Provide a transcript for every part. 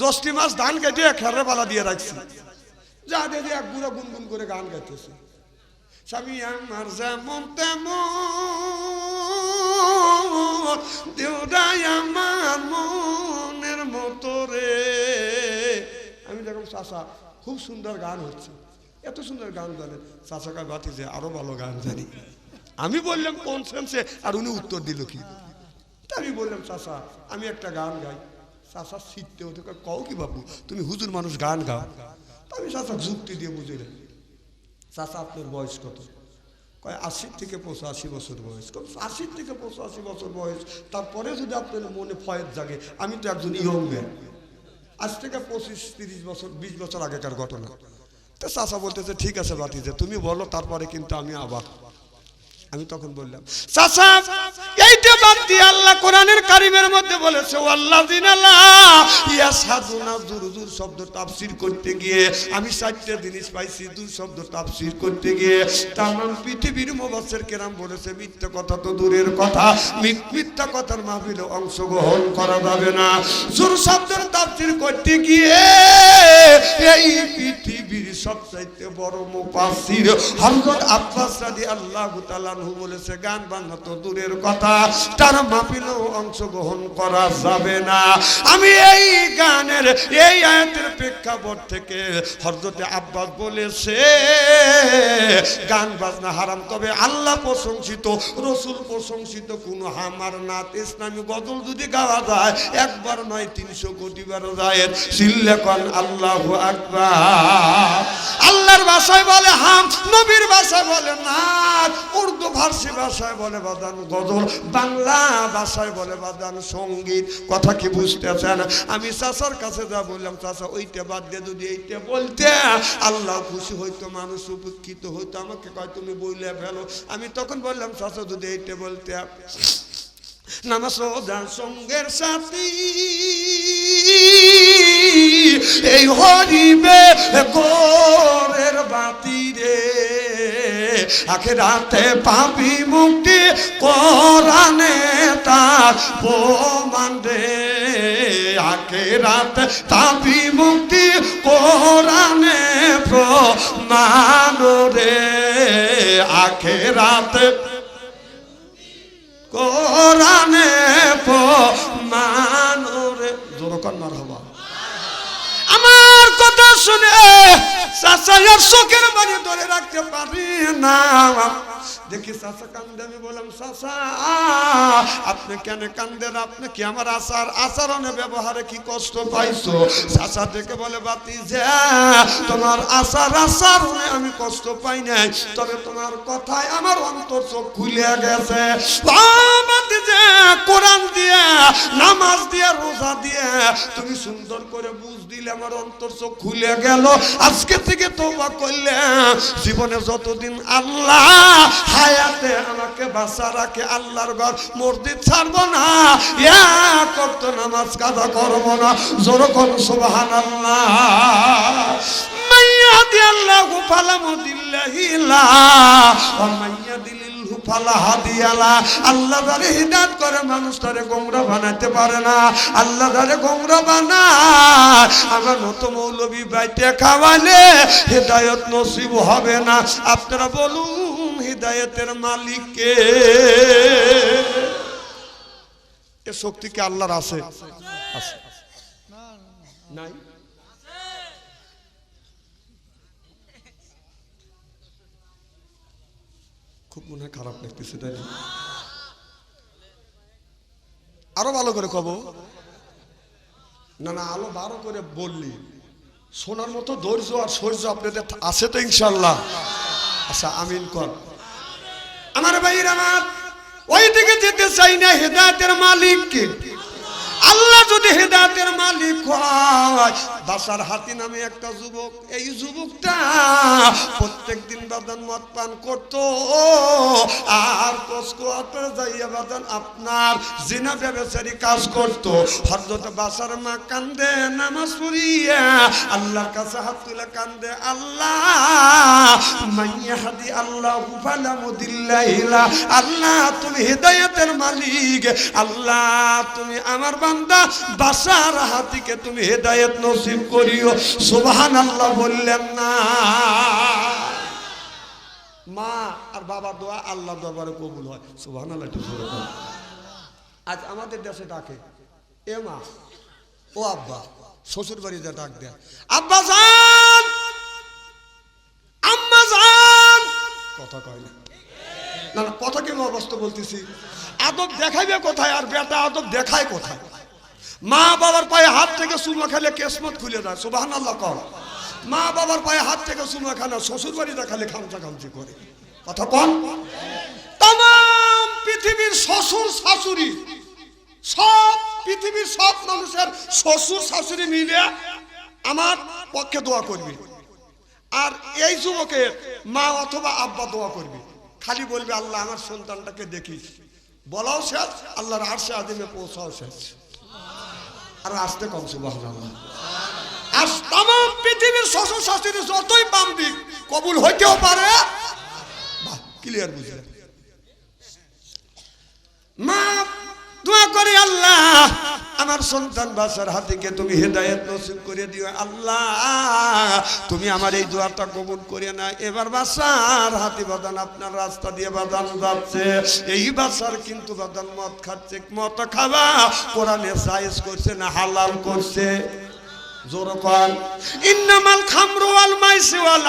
জষ্টি মাছ ধান কেটে খেরে পালা দিয়ে রাখছি। যা দেখি এক বুড়ো গুনগুন করে গান গাইতেছে। স্বামী আমার যেমন তেমন দেউদাই আমার মনের মতো রে। আমি দেখলাম চাষা খুব সুন্দর গান হচ্ছে। এত সুন্দর গান জানেন চাষাকা বাতি যে আরও ভালো গান জানি। আমি বললাম, কোন সেন্সে? আর উনি উত্তর দিল কি? আমি বললাম চাষা আমি একটা গান গাই। চাষা শিখতে হতে কও কি বাবু তুমি হুজুর মানুষ গান গাও? আমি চাষা যুক্তি দিয়ে বুঝিলেন চাষা আপনার বয়স কত? কয় আশি থেকে পঁচাশি বছর বয়স। কয়, আশি থেকে পঁচাশি বছর বয়স তারপরে যদি আপনার মনে ফয়েদ জাগে আমি তো একজন ইয়ং ম্যান। আজ থেকে পঁচিশ তিরিশ বছর বিশ বছর আগেকার ঘটনা। তো চাষা বলতেছে ঠিক আছে বাতিতে তুমি বলো তারপরে কিন্তু আমি আবার আমি তখন বললাম, চাচা এইটা বাদ দিয়ে আল্লাহ কোরআনের কারিমের মধ্যে বলেছে আল্লাহ জুরুজুর শব্দ তাফসির করতে গিয়ে আমি জিনিস পাইছি দূর শব্দ তাফসির করতে গিয়ে তার নাম পৃথিবীর মোবাসের কেরাম বলেছে, মিথ্যা কথা তো দূরের কথা মিথ্যা কথার মাহফিলে অংশগ্রহণ করা যাবে না। জুর শব্দের তাফসির করতে গিয়ে এই পৃথিবীর সবচাইতে বড় মুফাসসির হযরত আব্বাস রাদিয়াল্লাহু তাআলা আনহু বলেছে, গান বাংলা তো দূরের কথা, তার মাহফিলেও অংশগ্রহণ করা যাবে না। আমি এই গানের, এই আয়াতের প্রেক্ষাপট থেকে হরজতে আব্বাস বলেছে গান বাজনা হারাম। তবে আল্লাহ প্রশংসিত, রসুল প্রশংসিত, কোন হামার নাত, ইসলামী গজল যদি গাওয়া যায়, একবার নয়, তিনশো কোটি বার যায় সিল্লেকন আল্লাহ আকবার। আল্লাহর ভাষায় বলে হাম, নবীর ভাষায় বলে নাচ উর্দু ফার্সি ভাষায় বলে বাদান গজল, বাংলা ভাষায় বলে বাদান সংগীত। কথা কি বুঝতেছেন? আমি চাচার কাছে যা বললাম, চাচা, ওইটা বাদ দিয়ে যদি এইটা বলতে, আল্লাহ খুশি হইতো, মানুষ উপকৃত হইতো। আমাকে কয়, তুমি বইলে ফেলো। আমি তখন বললাম চাচা যদি এইটা বলতে নামাজ সঙ্গের সাথী। এই হরিবে গোরের বাতি রে আখে রাতে পাবি মুক্তি কোরআনে তার প্রমাণ রে। আখে রাতে পাবি মুক্তি কোরআনে রাতে। কোরআনে মানুরে জোরকন মার হবা। আমার কথা শুনে চাচার চোখের বাড়ি ধরে রাখতে পারি না। দেখি চাচা কান্দে, আমি বললাম, চাচা, আপনি কেন কান্দেন? আপনি কি আমার আচার, আচরণে ব্যবহারে কি কষ্ট পাইছো? চাচা দেখে বলে, বাতি যে, তোমার আচার, আচরণে আমি কষ্ট পাই নাই, তবে তোমার কথায় আমার অন্তর চোখ খুলে গেছে। কোরআন দিয়ে নামাজ দিয়ে, রোজা দিয়ে। তুমি সুন্দর করে বুঝ দিলে, আমার অন্তর চোখ খুলে গেল। আজকে থেকে তোবা করলে, জীবনে যতদিন আল্লাহ হায়াতে আমাকে বাঁচা রাখে, আল্লাহর ঘর মসজিদ ছাড়বো না। এক অক্ত নামাজ কাদা করব না। জোরকন সুবহান আল্লাহ মাইয়া দি আল্লাহ ফালা মুদিল্লাহিলা ও মাইয়া দিলিল্হু ফালা হাদিয়ালা আল্লাহ তারে হিদায়াত করে, মানুষ তারে গোমরা পারে না। আল্লাহ তারে গোমরা বানায়, আমার মতো মৌলবী বাইতে খাওয়ালে হেদায়ত নসিব হবে না। আপনারা বলুন, হৃদায়তের মালিককে? এ শক্তি কি আল্লাহর আছে? আছে। নাই। খুব মনে হয় খারাপ লাগতেছে, তাই? আরও ভালো করে কব? না না আলো বারো করে বললি। শোনার মতো ধৈর্য আর সৌর্য আপনাদের আছে তো ইনশাল্লাহ আচ্ছা আমিন কর। আমার ভাইয়ের আমার ওই দিকে যেতে চাই না, হেদায়তের মালিক কে আল্লাহ যদি হেদায়তের মালিক হয় বাসার হাতি নামে একটা যুবক। এই যুবকটা প্রত্যেক দিন বাদান মদ পান করত। আর কসকোয়াতে যাইয়া বাদান আপনার জিনা ব্যবসায়ী কাজ করত। হজরত বাসার মা কান্দে, নামাজ পড়িয়া আল্লাহর কাছে হাত তুলে কান্দে, আল্লাহ, মাইয়া হাদি আল্লাহ ফালা মুদিল্লাহিলা আল্লাহ, তুমি হেদায়েতের মালিক। আল্লাহ, তুমি আমার বান্দা। বাসার হাতিকে তুমি হেদায়েত নসিব করিও সুবহান আল্লাহ বললেন না। মা আর বাবার দোয়া আল্লাহ দরবারে কবুল হয়। সুবহান আল্লাহ। আজ আমাদের দেশে ডাকে, এ মা, ও আব্বা শ্বশুর বাড়িতে ডাক দেয়, আব্বা যান, আম্মা যান। কথা কয় না। না না, কথা কি অবস্থা বলতেছি? আদব দেখাইবে কোথায় আর বেটা আদব দেখায় কোথায়? মা বাবার পায়ে হাত থেকে সুমা খেলে কেসমত খুলে দেয় সুবাহান আল্লাহ কর মা বাবার পায়ে হাত থেকে সুমা খেলে শ্বশুর বাড়িতে খালি খামচা খামচি করে। কথা কন? তাম পৃথিবীর শ্বশুর শাশুড়ি, সব পৃথিবীর সব মানুষের শ্বশুর শাশুড়ি মিলে আমার পক্ষে দোয়া করবি। আর এই যুবকের মা অথবা আব্বা দোয়া করবি। খালি বলবে, আল্লাহ আমার সন্তানটাকে দেখিস। বলাও শেষ, আল্লাহর আরশে আদিমে পৌঁছাও শেষ। আর আসতে কম সুবাহ আর তাম পৃথিবীর শ্বশুর শাশুড়ি যতই পাম দিক কবুল হইতেও পারে, বাহ ক্লিয়ার বুঝলেন। মা দোয়া করে আল্লাহ। আমার সন্তান বাসার হাতিকে তুমি হেদায়ত নসিব করে দিও, আল্লাহ। তুমি আমার এই দোয়াটা কবুল করে না এবার বাসার হাতি বাদান আপনার রাস্তা দিয়ে বাদান যাচ্ছে। এই বাসার কিন্তু বাদান মদ খাচ্ছে, মদ খাবা কোরআনে সাইজ করছে না হালাল করছে।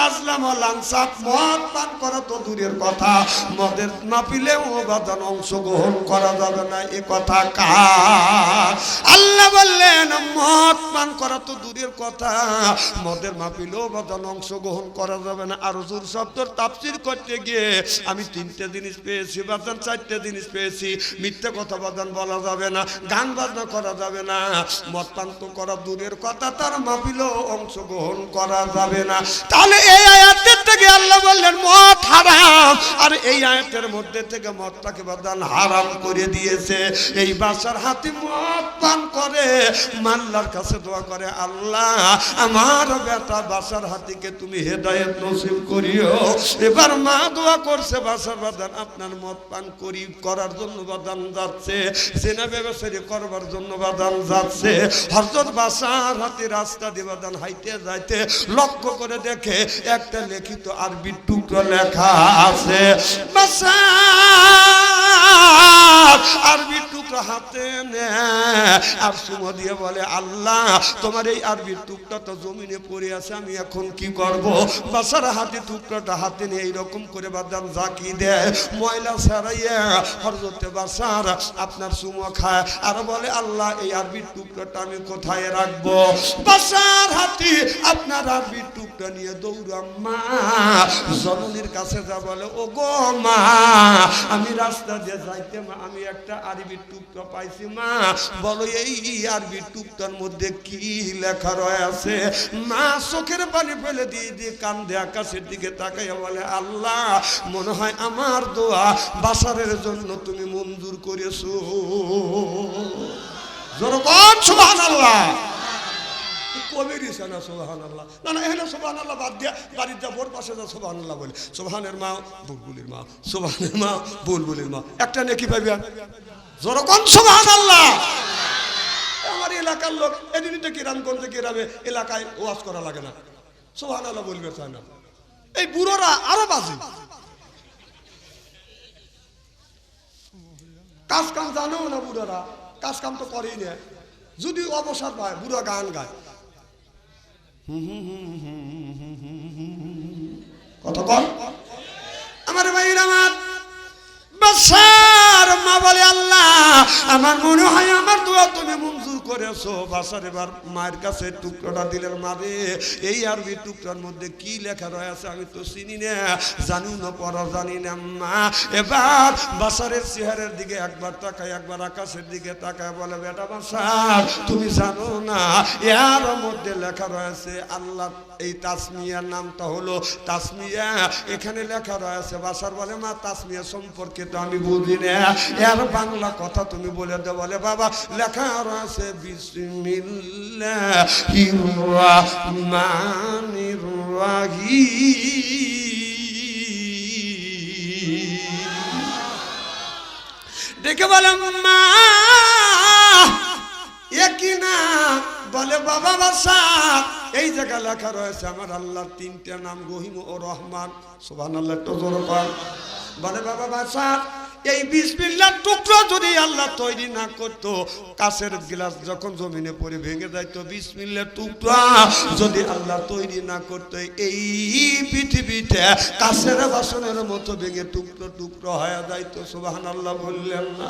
আজলাম মদ তো দূরের কথা, মদের অংশগ্রহণ করা যাবে না, এ কথা আল্লাহ বললেন, মদ পান করা তো দূরের কথা, মদের মাপিলেও বাদান অংশগ্রহণ করা যাবে না। আর জোর শব্দর তাফসির করতে গিয়ে, আমি তিনটে জিনিস পেয়েছি বাদান চারটে জিনিস পেয়েছি, মিথ্যে কথা বাদান বলা যাবে না, গান বাজনা করা যাবে না। মদ পান তো করা দূরের কথা তার মাপিল অংশগ্রহণ করা যাবে না। তাহলে এই আয়াতের থেকে আল্লাহ বললেন, মদ হারাম। আর এই আয়াতের মধ্যে থেকে মদটাকে বাদান হারাম করে দিয়েছে। এই বাসার হাতে মদ পান করে, মাল্লার কাছে দোয়া করে, আল্লাহ, আমার বেটা বাসার হাতিকে তুমি হেদায়েত নসিব করিও। এবার মা দোয়া করছে, বাসার বাদান, আপনার মদ পান করি, করার জন্য বাদান যাচ্ছে, সেনা ব্যবসায়ী করবার জন্য বাদান যাচ্ছে। হরজত বাসার হাতে রাস্তা দিয়ে বাদান হাইতে যাইতে লক্ষ্য করে দেখে, একটা লিখিত আরবি টুকরো লেখা আছে। আরবি টুকরো হাতে আর সুমো দিয়ে বলে, আল্লাহ, তোমার এই আরবির টুকটা তো জমিনে পড়ে আছে, আমি এখন কি করব? বাসার হাতে টুকরাটা হাতে নিয়ে এইরকম করে বাদাম জাকি দেয়। ময়লা ছাড়াইয়া হরজতে বাসার আপনার সুমো খায় আর বলে, আল্লাহ, এই আরবির টুকরাটা আমি কোথায় রাখব? বাসার হাতি আপনার আরবির টুকরা নিয়ে দৌড়াম মা। জননীর কাছে যা বলে ও গো মা, আমি রাস্তা দিয়ে যাইতে মা, আমি একটা আরবির টুকরা পাইছি মা। বলো, এই আরবি টুকটার মধ্যে কি লেখা রয়েছে? মা চোখের পানি ফেলে দিয়ে দিয়ে কান্দে, আকাশের দিকে তাকাইয়া বলে, আল্লাহ, মনে হয় আমার দোয়া বাসারের জন্য তুমি মঞ্জুর করেছ। জনগণ, সুবহানাল্লাহ। কবির সোহান আল্লাহ না না, এখানে সোহান আল্লাহ বাদ দিয়া বাড়ির যা বোর পাশে যা সোহান আল্লাহ বলে। সোহানের মা, বুলবুলির মা সোহানের মা, বুলবুলির মা। একটা নেকি পাইবে? জরকম সোহান আল্লাহ আমার এলাকার লোক এদিনটা কিরামগঞ্জে কিরামে এলাকায় ওয়াজ করা লাগে না। সোহান আল্লাহ বলবে চায় না? এই বুড়োরা আরও বাজে কাজ কাম জানেও না বুড়োরা? কাজ কাম তো করেই না। যদি অবসর পায়, বুড়ো গান গায়। কত কর আমার ভাইয়ের আমার বাসার মা বলে আল্লাহ আমার মনে হয় আমার দোয়া করেছ? বাসার এবার মায়ের কাছে টুকরোটা দিলেন মারে এই আরবি টুকরার মধ্যে কি লেখা রয়েছে আমি তো চিনি না, জানি না, পড়া জানি না, মা। এবার বাসারের চেহারের দিকে একবার তাকায়, একবার আকাশের দিকে তাকায়, বলে, বেটা বাসার, তুমি জানো না, এর মধ্যে লেখা রয়েছে, আল্লাহ এই তাসমিয়ার নামটা হলো তাসমিয়া। এখানে লেখা রয়েছে, বাসার বলে, মা, তাসমিয়া সম্পর্কে তো আমি বুঝি না। এর বাংলা কথা তুমি বলে দে বলে, বাবা, লেখা রয়েছে, বিসমিল্লাহির ডেকে বলে, মা একই না? বলে, বাবা, বাসা এই জায়গা লেখা রয়েছে, আমার আল্লাহর তিনটে নাম রহিম ও রহমান। সোভান আল্লাহ তো বলে, বাবা বাসা এই বিসমিল্লার টুকরো যদি আল্লাহ তৈরি না করতো, কাছের গ্লাস যখন জমিনে পড়ে ভেঙে যাইতো, বিসমিল্লার টুকরা যদি আল্লাহ তৈরি না করতো, এই পৃথিবীতে কাছের বাসনের মতো ভেঙে টুকরো টুকরো হয়ে যাইতো। সুবাহান আল্লাহ বললেন, না।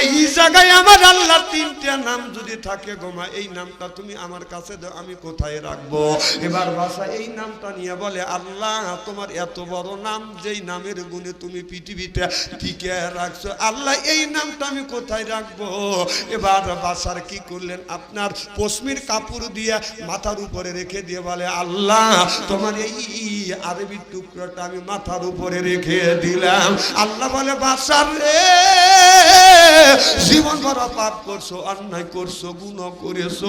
এই জায়গায় আমার আল্লাহ তিনটা নাম যদি থাকে গোমা এই নামটা তুমি আমার কাছে দাও, আমি কোথায় রাখব? এবার ভাষা এই নামটা নিয়ে বলে, আল্লাহ, তোমার এত বড় নাম, যেই নামের গুণে তুমি পৃথিবীতে টিকে রাখছো, আল্লাহ, এই নামটা আমি কোথায় রাখব? এবার বাসার কি করলেন? আপনার পশ্মির কাপড় দিয়ে মাথার উপরে রেখে দিয়ে বলে, আল্লাহ, তোমার এই আরবি টুকরোটা আমি মাথার উপরে রেখে দিলাম। আল্লাহ বলে বাসার রে জীবন ভরা পাপ করছ, অন্যায় করছ গুণ করেছ,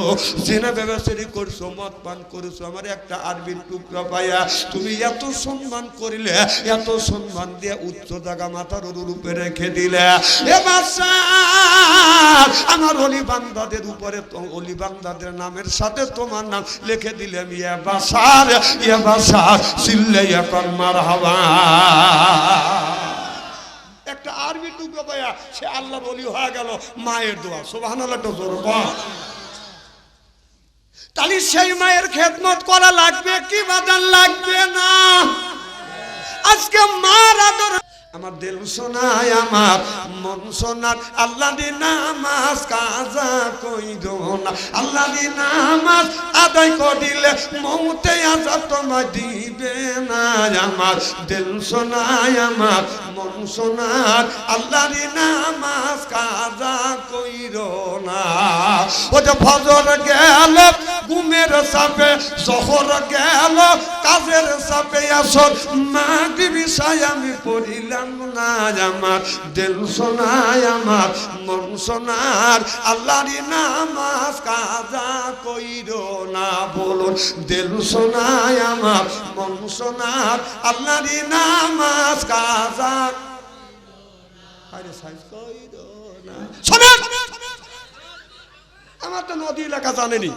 জেনা ব্যবসায়ী করছ, মদ পান করেছ, আমার একটা আরবির টুকরা পাইয়া তুমি এত সম্মান করিলে, এত সম্মান দিয়ে উচ্চ জায়গা মাথার রূপে রেখে দিলে। আমার অলি বান্দাদের উপরে অলি বান্দাদের নামের সাথে তোমার নাম লিখে দিলাম ইয়া বাসার ইয়া বাসার সিল্লে এখন মার হাওয়া টুকরো পাইয়া সে আল্লাহ বলি হয়ে গেল মায়ের দোয়া আল্লাহ জোর। তাহলে সেই মায়ের খেদমত করা লাগবে কি বাদান লাগবে না আজকে মার আদর আমার দিল শোনায়, আমার মন শোনার। আল্লাহ দি নামাজ কাজা কই না? আল্লাহ দি নামাজ আদায় করিলে মৌতে আজাব তোমার দিবে না। আমার দিল শোনায়, আমার মন শোনার। আল্লাহ দি নামাজ কাজা কইর না? ও যে ফজর গেল, ঘুমের সাপে শহর গেল, কাজের সাপে আসর। মাটি বিষয় আমি পড়িলাম না আমার দিল আমার, মন আল্লাহরি নামাজ কাজা কইর না বলুন। দিল আমার, মন আল্লাহরি নামাজ কাজা আরে না। আমার তো নদী এলাকা জানেনি।